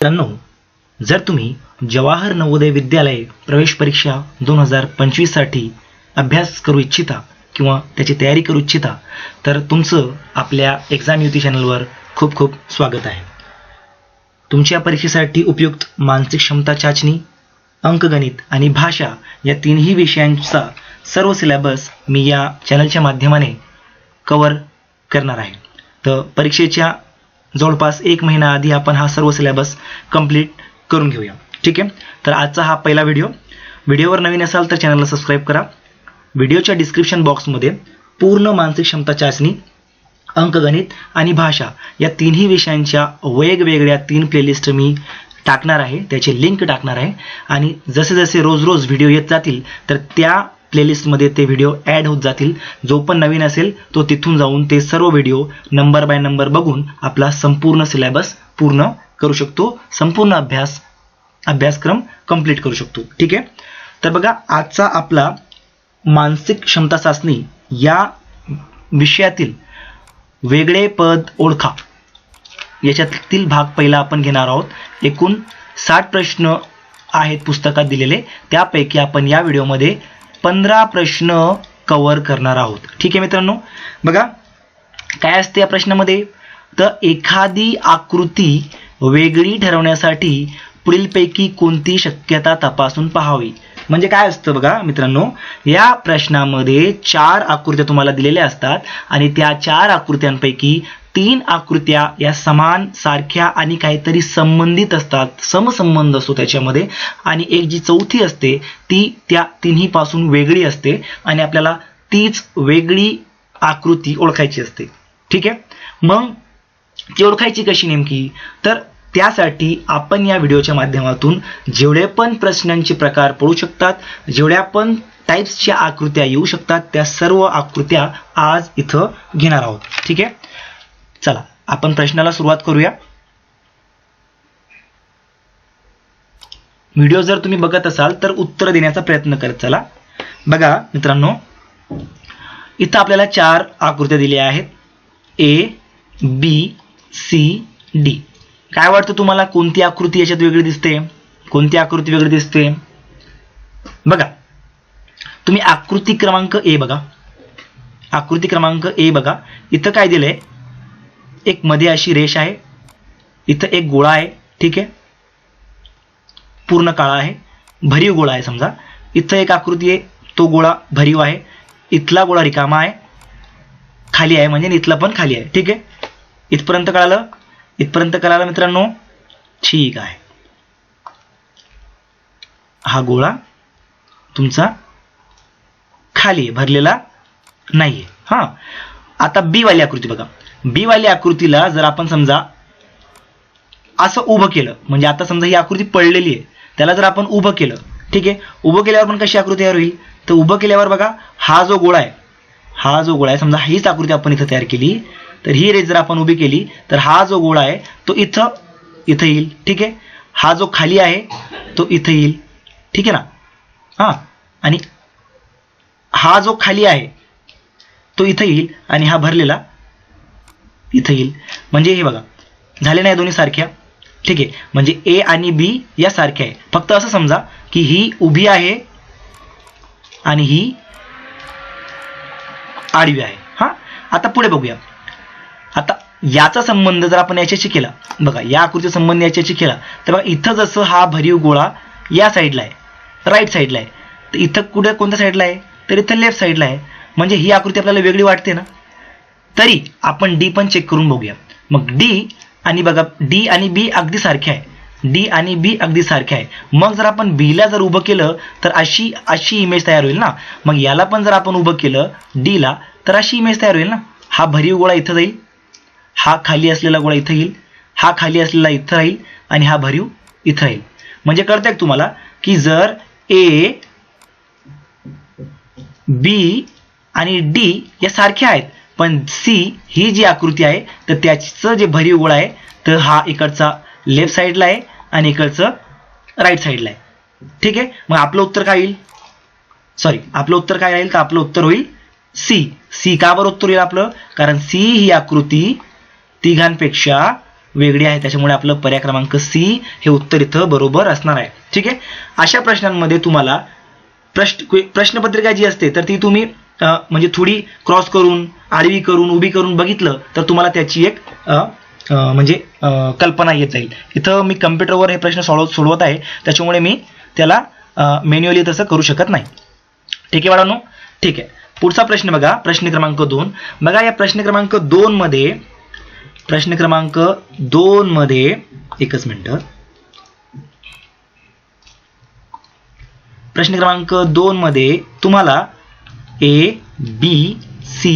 मित्रांनो जर तुम्ही जवाहर नवोदय विद्यालय प्रवेश परीक्षा दोन हजार पंचवीससाठी अभ्यास करू इच्छिता किंवा त्याची तयारी करू इच्छिता तर तुमचं आपल्या एक्झाम युती चॅनलवर खूप खूप स्वागत आहे. तुमच्या परीक्षेसाठी उपयुक्त मानसिक क्षमता चाचणी अंकगणित आणि भाषा या तीनही विषयांचा सर्व सिलेबस मी या चॅनलच्या माध्यमाने कवर करणार आहे. तर परीक्षेच्या जवळपास एक महिना आधी आपण हा सर्व सिलेबस कंप्लीट करून घेऊया. ठीक आहे? तर आजचा हा पहिला व्हिडिओ व्हिडिओवर नवीन असाल तर चॅनलला सबस्क्राईब करा. व्हिडिओच्या डिस्क्रिप्शन बॉक्समध्ये पूर्ण मानसिक क्षमता चाचणी अंकगणित आणि भाषा या तिन्ही विषयांच्या वेगवेगळ्या तीन प्लेलिस्ट मी टाकणार आहे. त्याची लिंक टाकणार आहे. आणि जसे जसे रोज रोज व्हिडिओ येत जातील तर त्या प्लेलिस्टमध्ये ते व्हिडिओ ॲड होत जातील. जो पण नवीन असेल तो तिथून जाऊन ते सर्व व्हिडिओ नंबर बाय नंबर बघून आपला संपूर्ण सिलेबस पूर्ण करू शकतो. संपूर्ण अभ्यास अभ्यासक्रम कंप्लीट करू शकतो. ठीक आहे? तर बघा आजचा आपला मानसिक क्षमता चाचणी या विषयातील वेगळे पद ओळखा. याच्यातील भाग पहिला आपण घेणार आहोत. एकूण साठ प्रश्न आहेत पुस्तकात दिलेले. त्यापैकी आपण या व्हिडिओमध्ये पंधरा प्रश्न कव्हर करणार आहोत. ठीक आहे मित्रांनो? बघा काय असते या प्रश्नामध्ये? तर एखादी आकृती वेगळी ठरवण्यासाठी पुढीलपैकी कोणती शक्यता तपासून पाहावी. म्हणजे काय असतं बघा मित्रांनो? या प्रश्नामध्ये चार आकृत्या तुम्हाला दिलेल्या असतात आणि त्या चार आकृत्यांपैकी तीन आकृत्या या समान सारख्या आणि काहीतरी संबंधित असतात. समसंबंध असतो त्याच्यामध्ये. आणि एक जी चौथी असते ती त्या तिन्हीपासून वेगळी असते आणि आपल्याला तीच वेगळी आकृती ओळखायची असते. ठीक आहे? मग ती ओळखायची कशी नेमकी? तर त्यासाठी आपण या व्हिडिओच्या माध्यमातून जेवढे पण प्रश्नांचे प्रकार पडू शकतात जेवढ्या पण टाईप्सच्या आकृत्या येऊ शकतात त्या सर्व आकृत्या आज इथं घेणार आहोत. ठीक आहे? चला आपण प्रश्नाला सुरुवात करूया. व्हिडिओ जर तुम्ही बघत असाल तर उत्तर देण्याचा प्रयत्न करत चला. बघा मित्रांनो इथं आपल्याला चार आकृत्या दिल्या आहेत. ए बी सी डी काय वाटतं तुम्हाला? कोणती आकृती याच्यात वेगळी दिसते? कोणती आकृती वेगळी दिसते? बघा. तुम्ही आकृती क्रमांक ए बघा. आकृती क्रमांक ए बघा. इथं काय दिलंय? एक मध्ये अशी रेष आहे. इथं एक गोळा आहे. ठीक आहे? पूर्ण काळा आहे. भरीव गोळा आहे समजा. इथं एक आकृती आहे. तो गोळा भरीव आहे. इथला गोळा रिकामा आहे. खाली आहे म्हणजे इथला पण खाली आहे. ठीक आहे? इथपर्यंत कळालं? इथपर्यंत कळालं मित्रांनो? ठीक आहे. हा गोळा तुमचा खाली आहे. भरलेला नाहीये. हा. आता बी वाली आकृती बघा. बी वाली आकृतीला जर आपण समजा असं उभं केलं म्हणजे आता समजा ही आकृती पडलेली आहे त्याला जर आपण उभं केलं ठीक आहे? उभं केल्यावर पण कशी आकृती तयार होईल? तर उभं केल्यावर बघा हा जो गोळा आहे हा जो गोळा आहे समजा हीच आकृती आपण इथं तयार केली तर ही रेस जर आपण उभी केली तर हा जो गोळा आहे तो इथं इथं येईल ठीक आहे? हा जो खाली आहे तो इथं येईल ठीक आहे ना? हां आणि हा जो खाली आहे तो इथं येईल आणि हा भरलेला इथं येईल. म्हणजे हे बघा झाले नाही दोन्ही सारख्या? ठीक आहे. म्हणजे ए आणि बी या सारख्या आहे. फक्त असं समजा की ही उभी आहे आणि ही आडवी आहे. हा? आता पुढे बघूया. आता याचा संबंध जर आपण याच्याशी केला बघा या आकृतीचा संबंध याच्याशी केला तर बघा इथं जसं हा भरीव गोळा या साईडला आहे राईट साईडला आहे. तर इथं कुठे कोणत्या साईडला आहे? तर इथं लेफ्ट साईडला आहे. म्हणजे ही आकृती आपल्याला वेगळी वाटते ना? तरी आपण डी पण चेक करून बघूया. मग डी आणि बघा डी आणि बी अगदी सारखे आहे. डी आणि बी अगदी सारखे आहे. मग जर आपण बीला जर उभं केलं तर अशी अशी इमेज तयार होईल ना? मग याला पण जर आपण उभं केलं डीला तर अशी इमेज तयार होईल ना? हा भरीव गोळा इथं जाईल. हा खाली असलेला गोळा इथं येईल. हा खाली असलेला इथं राहील आणि हा भरीव इथं राहील. म्हणजे कळतंय तुम्हाला? की जर ए बी आणि डी या सारख्या आहेत पण सी ही जी आकृती आहे तर त्याचं जे भरीव गोळा आहे तर हा इकडचा लेफ्ट साईडला आहे आणि इकडचं राईट साईडला आहे. ठीक आहे? मग आपलं उत्तर काय येईल सॉरी आपलं उत्तर काय राहील? तर आपलं उत्तर होईल सी सी का बरं उत्तर येईल आपलं? कारण सी ही आकृती तिघांपेक्षा वेगळी आहे त्याच्यामुळे आपलं पर्याय क्रमांक सी हे उत्तर इथं बरोबर असणार आहे. ठीक आहे? अशा प्रश्नांमध्ये तुम्हाला प्रश्न प्रश्नपत्रिका जी असते तर ती तुम्ही म्हणजे थोडी क्रॉस करून आडवी करून उभी करून बघितलं तर तुम्हाला त्याची एक म्हणजे कल्पना येत जाईल. इथं मी कम्प्युटरवर हे प्रश्न सोडवत सोडवत आहे. त्याच्यामुळे मी त्याला मॅन्युअली तसं करू शकत नाही. ठीक आहे बाळांनो? ठीक आहे. पुढचा प्रश्न बघा. प्रश्न क्रमांक दोन. बघा या प्रश्न क्रमांक दोन मध्ये प्रश्न क्रमांक दोन मध्ये एकच मिनिट. प्रश्न क्रमांक दोन मध्ये तुम्हाला ए बी सी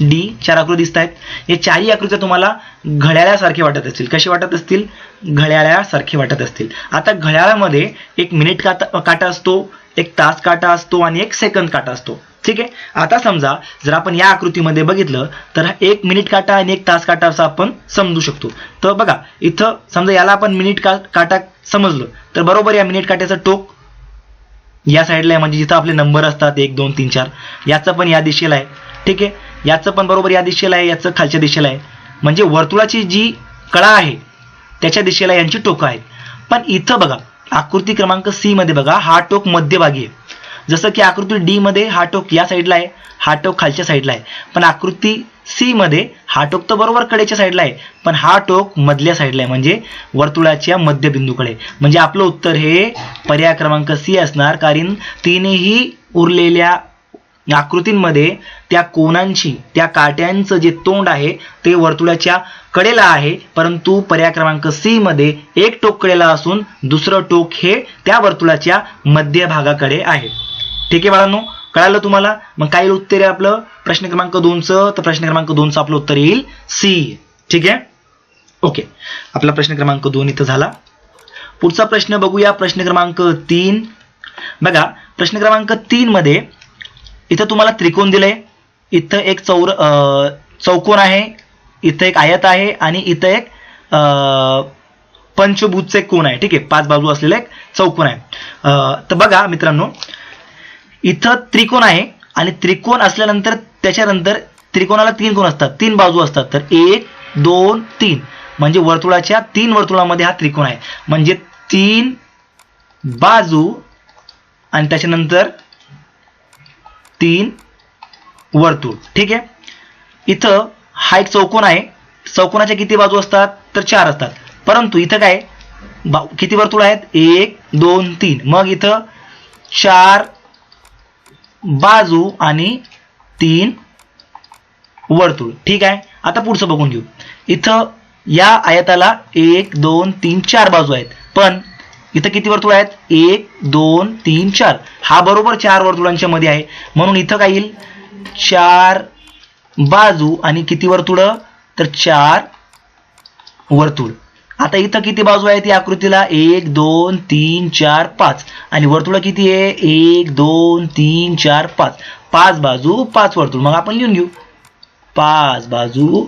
डी चार आकृती दिसत आहेत या चारही आकृत्या तुम्हाला घड्याळासारखे वाटत असतील. कसे वाटत असतील? घड्याळासारखे वाटत असतील. आता घड्याळामध्ये एक मिनिट काटा काटा असतो एक तास काटा असतो आणि एक सेकंद काटा असतो. ठीक आहे? आता समजा जर आपण या आकृतीमध्ये बघितलं तर एक मिनिट काटा आणि एक तास काटा असं आपण समजू शकतो. तर बघा इथं समजा याला आपण मिनिट का काटा समजलं तर बरोबर या मिनिट काट्याचं टोक या साईडला आहे. म्हणजे जिथं आपले नंबर असतात एक दोन तीन चार. याचं पण या दिशेला आहे. ठीक आहे? याचं पण बरोबर या दिशेला आहे याचं खालच्या दिशेला आहे. म्हणजे वर्तुळाची जी कळा आहे त्याच्या दिशेला यांची टोकं आहेत. पण इथं बघा आकृती क्रमांक सी मध्ये बघा हा टोक मध्यभागी आहे. जसं की आकृती डी मध्ये हा टोक या साईडला आहे हा टोक खालच्या साईडला आहे. पण आकृती सी मध्ये हा टोक तर बरोबर कडेच्या साईडला आहे पण हा टोक मधल्या साईडला आहे म्हणजे वर्तुळाच्या मध्यबिंदूकडे. म्हणजे आपलं उत्तर हे पर्याय क्रमांक सी असणार कारण तिनेही उरलेल्या आकृतींमध्ये त्या कोणांची त्या काट्यांचं जे तोंड आहे ते वर्तुळाच्या कडेला आहे परंतु पर्याय क्रमांक सी मध्ये एक टोक कडेला असून दुसरं टोक हे त्या वर्तुळाच्या मध्य भागाकडे आहे. ठीक आहे बाळांनो? कळालं तुम्हाला? मग काय उत्तर आहे आपलं? प्रश्न क्रमांक दोनचं तर प्रश्न क्रमांक दोनचं आपलं उत्तर येईल सी ठीक आहे? ओके आपला प्रश्न क्रमांक दोन इथं झाला. पुढचा प्रश्न बघूया. प्रश्न क्रमांक तीन. बघा प्रश्न क्रमांक तीन मध्ये इथं तुम्हाला त्रिकोण दिलंय. इथं एक चौर अं, चौकोन आहे. इथं एक आयत आहे आणि इथं एक अं, एक कोण आहे. ठीक आहे? पाच बाजू असलेला एक चौकोन आहे. तर बघा मित्रांनो इथं त्रिकोण आहे आणि त्रिकोण असल्यानंतर त्याच्यानंतर त्रिकोणाला तीन कोण असतात? तीन बाजू असतात. तर एक दोन तीन. म्हणजे वर्तुळाच्या तीन वर्तुळामध्ये हा त्रिकोण आहे. म्हणजे तीन बाजू आणि त्याच्यानंतर तीन वर्तुळ. ठीक आहे? इथं हा एक चौकोन आहे. चौकोनाच्या किती बाजू असतात? तर चार असतात. परंतु इथं काय बा किती वर्तुळ आहेत? एक दोन तीन. मग इथं चार बाजू आणि तीन वर्तुळ. ठीक आहे? आता पुढचं बघून घेऊ. इथं या आयताला एक दोन तीन चार बाजू आहेत. पण इथं किती वर्तुळ आहेत? एक दोन तीन चार. हा बरोबर चार वर्तुळांच्या मध्ये आहे. म्हणून इथं काय येईल? चार बाजू आणि किती वर्तुळ? तर चार वर्तुळ. आता इथं किती बाजू आहेत या आकृतीला? एक दोन तीन चार पाच. आणि वर्तुळ किती आहे? एक दोन तीन चार पाच. पाच बाजू पाच वर्तुळ. मग आपण लिहून घेऊ. पाच बाजू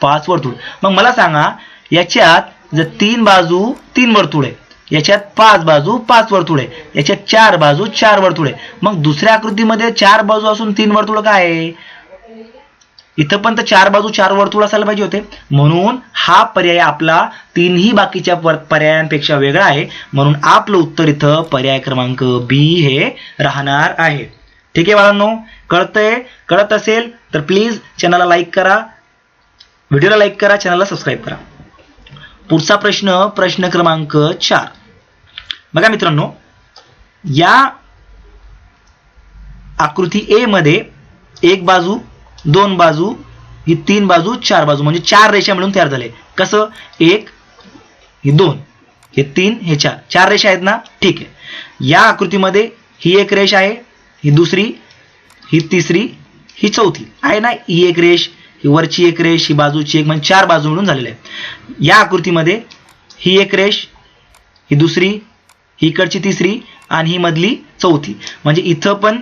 पाच वर्तुळ. मग मला सांगा याच्यात जर तीन बाजू तीन वर्तुळ आहे. याच्यात पाच बाजू पाच वर्तुळ आहे. याच्यात चार बाजू चार वर्तुळ आहे. मग दुसऱ्या आकृतीमध्ये चार बाजू असून तीन वर्तुळ काय आहे? इथं पण तर चार बाजू चार वर्तुळ असायला पाहिजे होते. म्हणून हा पर्याय आपला तीनही बाकीच्या पर- पर्यायांपेक्षा वेगळा आहे. म्हणून आपलं उत्तर इथं पर्याय क्रमांक बी हे राहणार आहे. ठीक आहे बाळांनो? कळतंय? कळत असेल तर प्लीज चॅनलला लाईक करा. व्हिडिओला लाईक करा चॅनलला सबस्क्राईब करा. पुढचा प्रश्न प्रश्न क्रमांक चार. बघा मित्रांनो या आकृती ए मध्ये एक बाजू दोन बाजू ही तीन बाजू चार बाजू म्हणजे चार रेषा मिळून तयार झाले. कसं? एक ही दोन हे तीन हे चार. चार रेषा आहेत ना? ठीक आहे. या आकृतीमध्ये ही एक रेष आहे ही दुसरी ही तिसरी ही चौथी. आहे ना? ही एक रेष ही वरची एक रेष ही बाजूची एक म्हणजे चार बाजू मिळून झालेल्या आहे या आकृतीमध्ये ही एक रेष ही दुसरी ही इकडची तिसरी आणि ही मधली चौथी. म्हणजे इथं पण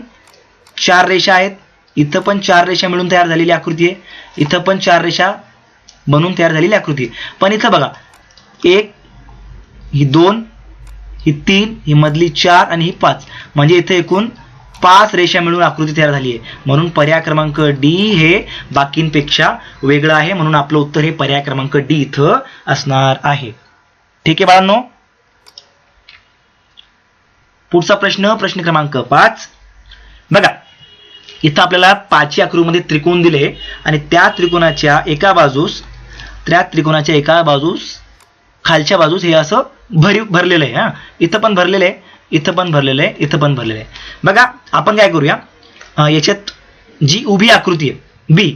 चार रेषा आहेत इथं पण चार रेषा मिळून तयार झालेली आकृती आहे. इथं पण चार रेषा बनून तयार झालेली आकृती आहे. पण इथं बघा एक ही दोन ही तीन ही मधली चार आणि ही पाच. म्हणजे इथे एकूण पाच रेषा मिळून आकृती तयार झाली आहे. म्हणून पर्याय क्रमांक डी हे बाकींपेक्षा वेगळं आहे. म्हणून आपलं उत्तर हे पर्याय क्रमांक डी इथं असणार आहे. ठीक आहे बाळांनो? पुढचा प्रश्न प्रश्न क्रमांक पाच. बघा इथं आपल्याला पाचवी आकृतीमध्ये त्रिकोण दिले. आणि त्या त्रिकोणाच्या एका बाजूस त्या त्रिकोणाच्या एका बाजूस खालच्या बाजूस हे असं भरीव भरलेलं आहे हा. इथं पण भरलेलं आहे इथं पण भरलेलं आहे इथं पण भरलेलं आहे. बघा आपण काय करूया? याच्यात जी उभी आकृती आहे बी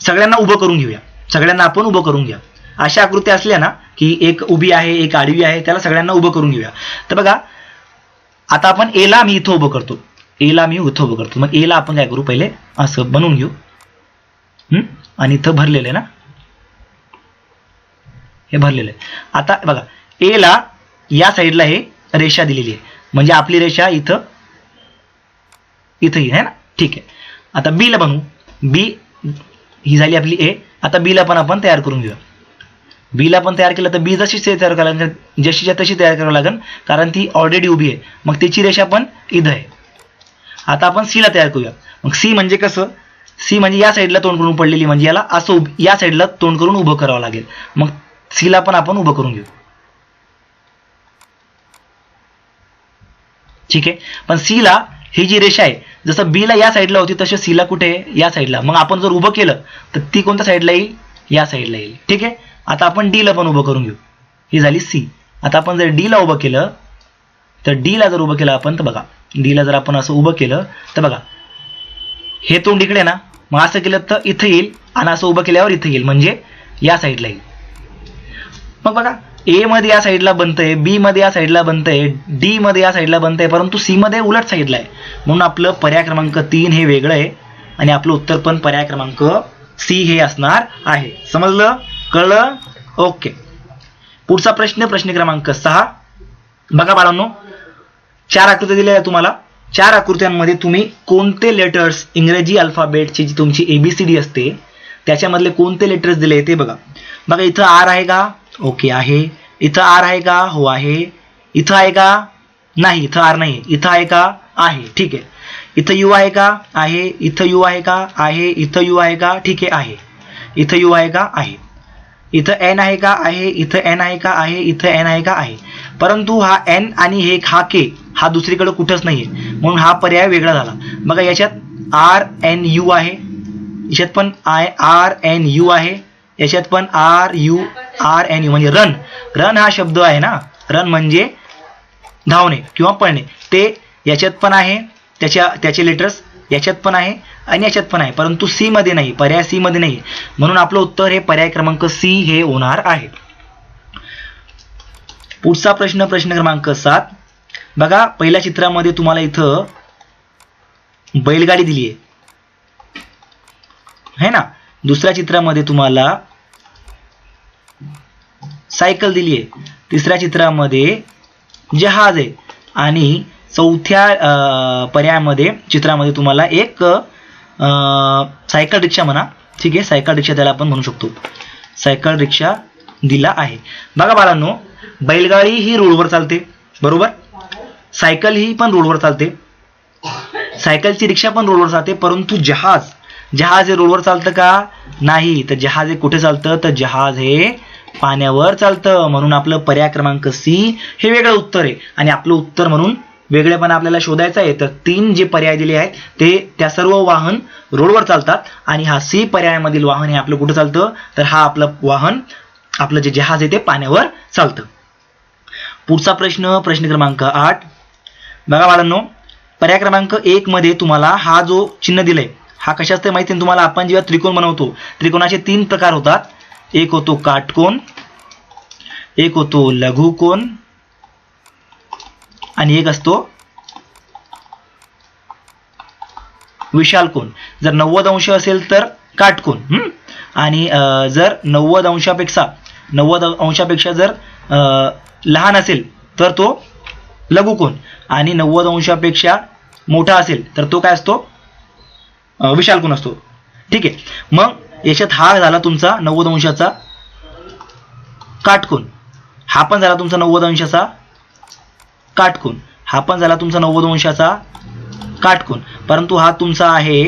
सगळ्यांना उभं करून घेऊया. सगळ्यांना आपण उभं करून घ्या. अशा आकृती असल्या ना की एक उभी आहे एक आडवी आहे त्याला सगळ्यांना उभं करून घेऊया. तर बघा आता आपण एला मी इथं उभं करतो. एला मी उथं उभं करतो. मग एला आपण काय करू पहिले? असं बनवून घेऊ. आणि इथं भरलेलं आहे ना? हे भरलेलं आहे. आता बघा एला या साईडला हे रेषा दिलेली आहे. म्हणजे आपली रेषा इथं इथं येईल है ना? ठीक आहे. आता बीला बनवू. बी ही झाली आपली ए आता बीला पण आपण तयार करून घेऊया. बीला पण तयार केलं तर बी जशी तयार करावं लागेल जशीच्या तशी तयार करावं लागेल कारण ती ऑलरेडी उभी आहे. मग त्याची रेषा पण इथं आहे. आता आपण सीला तयार करूया मग सी म्हणजे कसं? सी म्हणजे या साईडला तोंड करून पडलेली म्हणजे याला असं या साईडला तोंड करून उभं करावं लागेल. मग सीला पण आपण उभं करून घेऊ. ठीक आहे? पण सीला ही जी रेषा आहे जसं बीला या साईडला होती तशी सीला कुठे आहे? या साईडला मग आपण जर उभं केलं तर ती कोणत्या साईडला येईल? या साईडला येईल. ठीक आहे? आता आपण डीला पण उभं करून घेऊ. ही झाली सी आता आपण जर डीला उभं केलं तर डीला जर उभं केलं आपण तर बघा. डीला जर आपण असं उभं केलं तर बघा. हे तोंड इकडे ना. मग असं केलं तर इथं येईल आणि असं उभं केल्यावर इथं येईल. म्हणजे या साईडला येईल. मग बघा. ए मध्ये या साईडला बनतंय बी मध्ये या साईडला बनतंय डी मध्ये या साईडला बनतंय परंतु सी मध्ये उलट साईडला आहे. म्हणून आपलं पर्याय क्रमांक तीन हे वेगळं आहे आणि आपलं उत्तर पण पर्याय क्रमांक सी हे असणार आहे. समजलं? कळलं? ओके. पुढचा प्रश्न प्रश्न क्रमांक सहा. बघा बाळांनो. चार आकृत्या दिल्या आहेत तुम्हाला चार आकृत्यांमध्ये तुम्ही कोणते लेटर्स इंग्रजी अल्फाबेटची जी तुमची एबीसीडी असते त्याच्यामधले कोणते लेटर्स दिले ते बघा बघा इथं आर आहे का ओके आहे इथं आर आहे का हो आहे इथं आहे का नाही इथं आर नाही इथं आहे का आहे ठीक आहे इथं यू आहे का आहे इथं यू आहे का आहे इथं यू आहे का ठीक आहे आहे इथं यू आहे का आहे इथं एन आहे का आहे इथं एन आहे का आहे इथं एन आहे का आहे परंतु हा एन आणि हे हा के हा दुसरीकडे कुठंच नाही आहे म्हणून हा पर्याय वेगळा झाला. बघा याच्यात आर एन यू आहे. याच्यात पण आय आर एन यू आहे. याच्यात पण R U R N U म्हणजे रन रन हा शब्द आहे ना. रन म्हणजे धावणे किंवा पळणे. ते याच्यात पण आहे. त्याच्या त्याचे लेटर्स याच्यात पण आहे आणि याच्यात पण आहे. परंतु सी मध्ये नाही. पर्याय सी मध्ये नाही म्हणून आपलं उत्तर हे पर्याय क्रमांक सी हे होणार आहे. पुढचा प्रश्न प्रश्न क्रमांक सात. बघा पहिल्या चित्रामध्ये तुम्हाला इथं बैलगाडी दिली आहे है ना? दुसऱ्या चित्रामध्ये तुम्हाला सायकल दिली आहे तिसऱ्या चित्रामध्ये जहाज आहे. आणि चौथ्या पर्यायामध्ये चित्रामध्ये तुम्हाला एक सायकल रिक्षा म्हणा. ठीक आहे? सायकल रिक्षा त्याला आपण म्हणू शकतो. सायकल रिक्षा दिला आहे. बघा बाळांनो बैलगाडी ही रोडवर चालते. बरोबर? सायकल ही पण रोडवर चालते. सायकलची रिक्षा पण रोडवर चालते परंतु जहाज जहाज हे रोडवर चालतं का? नाही. तर जहाज हे कुठे चालतं? तर जहाज हे पाण्यावर चालतं. म्हणून आपलं पर्याय क्रमांक सी हे वेगळं उत्तर आहे. आणि आपलं उत्तर म्हणून वेगळेपणा आपल्याला शोधायचं आहे. तर तीन जे पर्याय दिले आहेत ते त्या सर्व वाहन रोडवर चालतात. आणि हा सी पर्यायामधील वाहन हे आपलं कुठं चालतं? तर हा आपलं वाहन आपलं जे जहाज आहे ते पाण्यावर चालतं. पुढचा प्रश्न प्रश्न क्रमांक आठ. बघा बाळांनो पर्याय क्रमांक एक मध्ये तुम्हाला हा जो चिन्ह दिलंय हा कशाच ते माहिती आहे तुम्हाला आपण जेव्हा त्रिकोण बनवतो त्रिकोणाचे तीन प्रकार होतात. एक होतो काटकोण एक होतो लघुकोन आणि एक असतो विशाल कोण जर नव्वद अंश असेल तर काटकोन आणि अं, जर नव्वद अंशापेक्षा नव्वद अंशापेक्षा जर अं, लहान असेल तर तो लघुकोन. आणि नव्वद अंशापेक्षा मोठा असेल तर तो काय असतो? विशाल कोण असतो? ठीक आहे. मग याच्यात हा झाला तुमचा नव्वद अंशाचा काटकोन. हा पण झाला तुमचा नव्वद अंशाचा काटकोन. हा पण झाला तुमचा नव्वद अंशाचा काटकोन. परंतु हा तुमचा आहे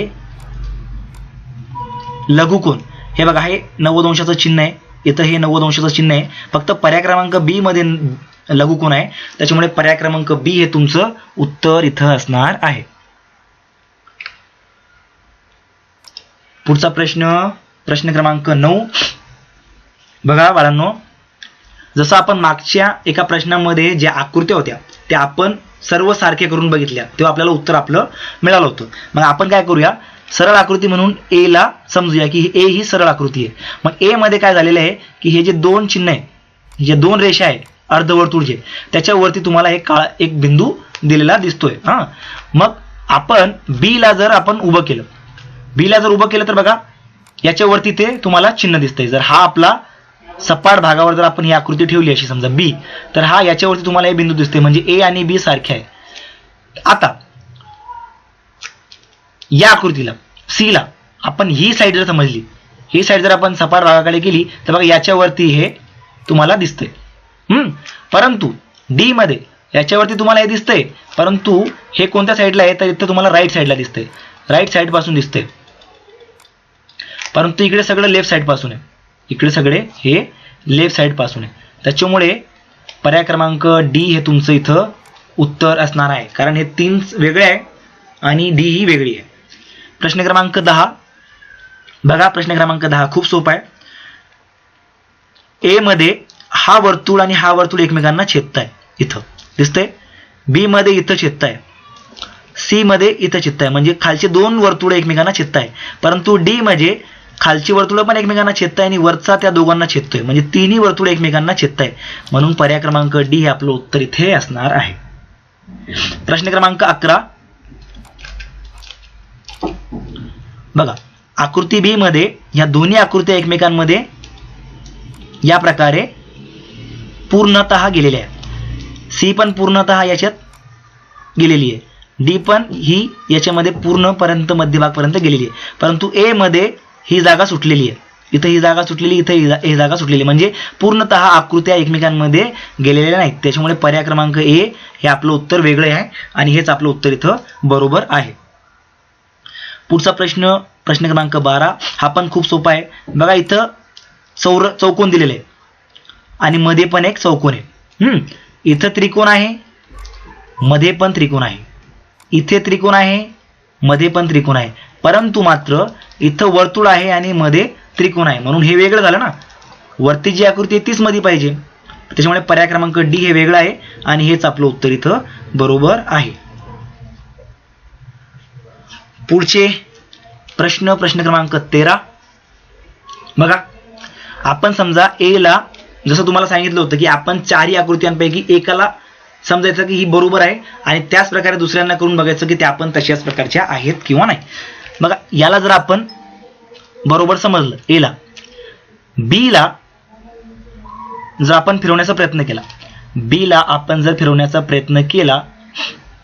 लघुकोन. हे बघा हे नव्वद अंशाचं चिन्ह आहे. इथं हे नव्वद अंशाचं चिन्ह आहे. फक्त पर्याय क्रमांक बी मध्ये न- लघुकोन आहे? त्याच्यामुळे पर्याय क्रमांक बी हे तुमचं उत्तर इथं असणार आहे. पुढचा प्रश्न प्रश्न क्रमांक नऊ. बघा बाळांनो जसं आपण मागच्या एका प्रश्नामध्ये ज्या आकृत्या होत्या त्या आपण सर्व सारखे करून बघितल्या तेव्हा आपल्याला उत्तर आपलं मिळालं होतं. मग आपण काय करूया? सरळ आकृती म्हणून ए ला समजूया की ए ही सरळ आकृती आहे. मग ए मध्ये काय झालेलं आहे की हे जे दोन चिन्ह आहे जे दोन रेषा आहे अर्धवर्तुळ जे. त्याच्यावरती तुम्हाला एक काळा एक बिंदू दिलेला दिसतोय. हा. मग आपण बी ला जर आपण उभं केलं बी ला जर उभं केलं तर बघा याच्यावरती ते तुम्हाला चिन्ह दिसतंय. जर हा आपला सपाट भागावर जर आपण ही आकृती ठेवली अशी समजा बी तर हा याच्यावरती तुम्हाला हे बिंदू दिसते म्हणजे ए आणि बी सारखे आहे. आता या आकृतीला सी ला आपण ही साईड जर समजली ही साईड जर आपण सपाट भागाकडे गेली तर बघा याच्यावरती हे तुम्हाला दिसतंय. हम्म. परंतु डी मध्ये याच्यावरती तुम्हाला हे दिसतंय. परंतु हे कोणत्या साईडला आहे? तर इथं तुम्हाला राईट साईडला दिसतंय. राईट साईडपासून दिसतंय. परंतु इकडे सगळं लेफ्ट साईडपासून आहे. इकडे सगळे हे लेफ्ट साईडपासून आहे. त्याच्यामुळे पर्याय क्रमांक डी हे तुमचं इथं उत्तर असणार आहे. कारण हे तीन वेगळे आहे आणि डी ही वेगळी आहे. प्रश्न क्रमांक दहा. बघा प्रश्न क्रमांक दहा खूप सोपा आहे. ए मध्ये हा वर्तुळ आणि हा वर्तुळ एकमेकांना छेदताय इथं. दिसतंय? बी मध्ये इथं छेदताय. सी मध्ये इथं छेदताय. म्हणजे खालचे दोन वर्तुळ एकमेकांना छेदताय. परंतु डी म्हणजे खालची वर्तुळ पण एकमेकांना छेदताय आणि वरचा त्या दोघांना छेदतोय. म्हणजे तिन्ही वर्तुळ एकमेकांना छेदताय. म्हणून पर्याय क्रमांक डी हे आपलं उत्तर इथे असणार आहे. प्रश्न क्रमांक अकरा. बघा आकृती बी मध्ये या दोन्ही आकृत्या एकमेकांमध्ये या प्रकारे पूर्णतः गेलेल्या आहेत. सी पण पूर्णतः याच्यात गेलेली आहे. डी पण ही याच्यामध्ये पूर्णपर्यंत मध्यभागपर्यंत गेलेली आहे. परंतु एमध्ये ही जागा सुटलेली आहे. इथं ही जागा सुटलेली इथं ही जा- ही जागा सुटलेली. म्हणजे पूर्णतः आकृत्या एकमेकांमध्ये गेलेल्या नाहीत. त्याच्यामुळे पर्याय क्रमांक ए हे आपलं उत्तर वेगळे आहे आणि हेच आपलं उत्तर इथं बरोबर आहे. पुढचा प्रश्न प्रश्न क्रमांक बारा. हा पण खूप सोपा आहे. बघा इथं चौर चौकोन दिलेला आहे. आणि मध्ये पण एक चौकोन आहे. हम्म. इथं त्रिकोण आहे मध्ये पण त्रिकोण आहे. इथे त्रिकोण आहे मध्ये पण त्रिकोण आहे. परंतु मात्र इथं वर्तुळ आहे आणि मध्ये त्रिकोण आहे. म्हणून हे वेगळं झालं ना. वरती जी आकृती आहे तीच मध्ये पाहिजे. त्याच्यामुळे पर्याय क्रमांक डी हे वेगळं आहे आणि हेच आपलं उत्तर इथं बरोबर आहे. पुढचे प्रश्न प्रश्न क्रमांक तेरा. बघा आपण समजा ए ला जसं तुम्हाला सांगितलं होतं की आपण चारही आकृत्यांपैकी एकाला समजायचं की ही बरोबर आहे आणि त्याच प्रकारे दुसऱ्यांना करून बघायचं की त्या आपण तशाच प्रकारच्या आहेत किंवा नाही. बघा याला जर आपण बरोबर समजलं एला बीला जर आपण फिरवण्याचा प्रयत्न केला बीला आपण जर फिरवण्याचा प्रयत्न केला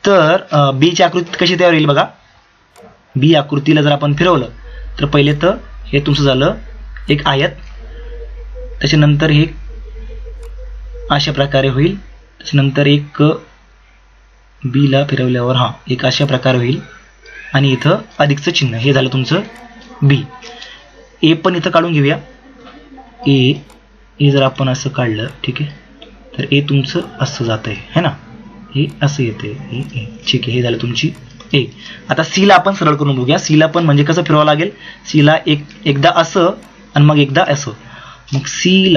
तर बी ची आकृती कशी तयार होईल बघा. बी आकृतीला जर आपण फिरवलं तर पहिले तर हे तुमचं झालं एक आयत. त्याच्यानंतर हे अशा प्रकारे होईल. त्याच्यानंतर एक बी ला फिरवल्यावर हा एक अशा प्रकारे होईल. आणि इथं अधिकचं चिन्ह हे झालं तुमचं बी ए पण इथं काढून घेऊया. ए ए जर आपण असं काढलं ठीक आहे. तर ए तुमचं असं जातं आहे है ना? हे असं येते हे ए ठीक आहे हे झालं तुमची ए आता सी ला आपण सरळ करून बघूया. सी ला पण म्हणजे कसं फिरवावं लागेल? सी ला एक एकदा असं आणि मग एकदा असं. मग सी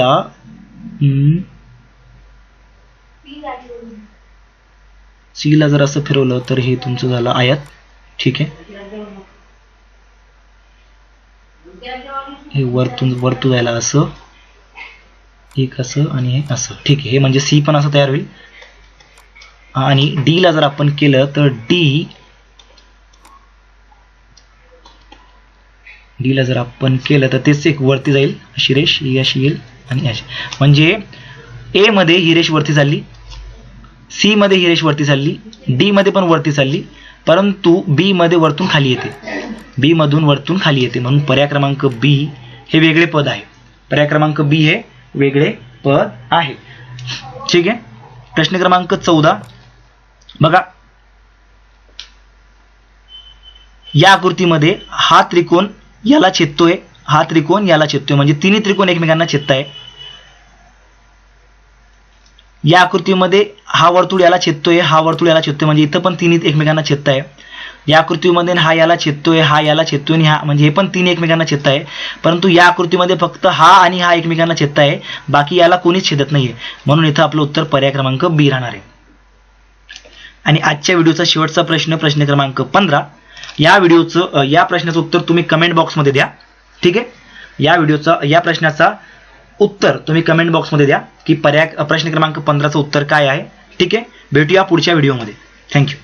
सी ला जर असं फिरवलं तर हे तुमचं झालं आयात. ठीक आहे? हे वरतून वरतू जायला असं. एक असं आणि हे असं. ठीक आहे हे म्हणजे सी पण असं तयार होईल. आणि डी ला जर आपण केलं तर डी डी ला जर आपण केलं तर तेच एक वरती जाईल. अशी रेष ही अशी येईल आणि अशी. म्हणजे ए मध्ये ही रेष वरती चालली. सी मध्ये हिरेश वरती चालली डी मध्ये पण वरती चालली परंतु बी मध्ये वरतून खाली येते. बी मधून वरतून खाली येते. म्हणून पर्याय क्रमांक बी हे वेगळे पद आहे. पर्याय क्रमांक बी हे वेगळे पद आहे. ठीक आहे? प्रश्न क्रमांक चौदा. बघा. या आकृतीमध्ये हा त्रिकोण याला छेदतोय. हा त्रिकोण याला छेदतोय. म्हणजे तिन्ही त्रिकोण एकमेकांना छेदताय. या आकृतीमध्ये हा वर्तुळ याला छेदतोय हा वर्तुळ याला छेदतोय म्हणजे इथं पण तिन्ही एकमेकांना छेदताय. या आकृतीमध्ये हा याला छेदतोय हा याला छेदतोय आणि हा म्हणजे हे पण तीन एकमेकांना छेदताय. परंतु या आकृतीमध्ये फक्त हा आणि हा एकमेकांना छेदताय बाकी याला कोणीच छेदत नाहीये. म्हणून इथं आपलं उत्तर पर्याय क्रमांक बी राहणार आहे. आणि आजच्या व्हिडिओचा शेवटचा प्रश्न प्रश्न क्रमांक पंधरा. या व्हिडिओचं या प्रश्नाचं उत्तर तुम्ही कमेंट बॉक्समध्ये द्या. ठीक आहे? या व्हिडिओचा या प्रश्नाचा उत्तर तुम्ही कमेंट बॉक्समध्ये द्या की पर्याय प्रश्न क्रमांक पंधराचं उत्तर काय आहे. ठीक आहे? भेटूया पुढच्या व्हिडिओमध्ये थँक्यू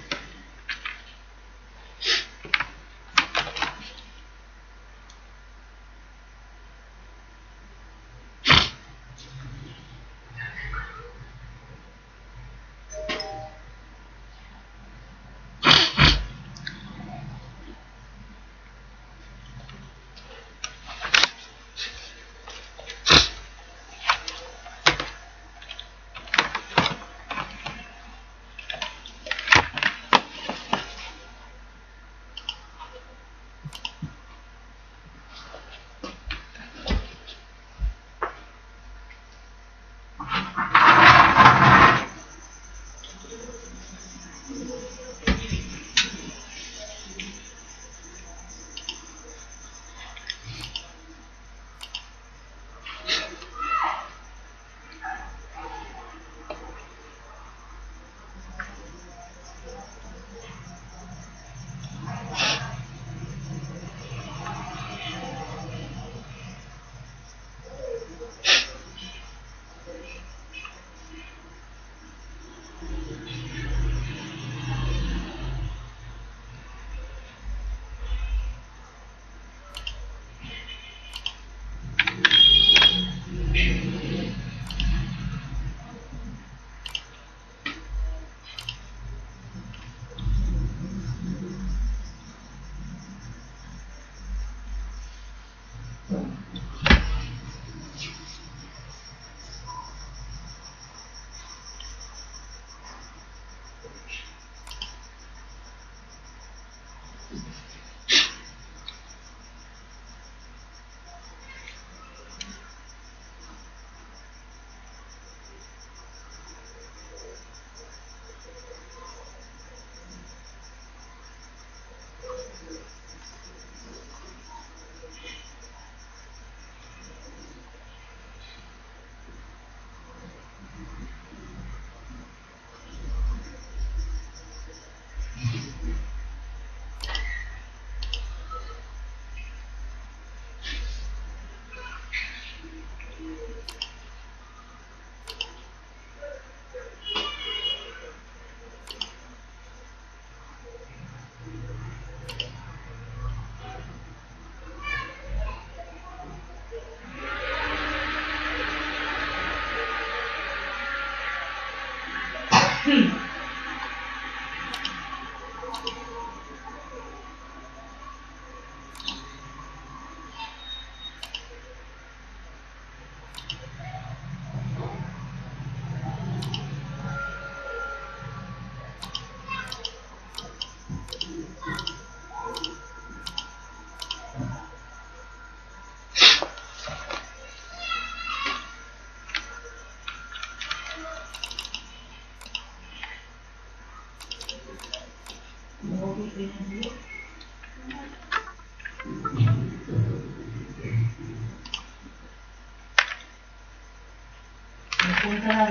Encuentra la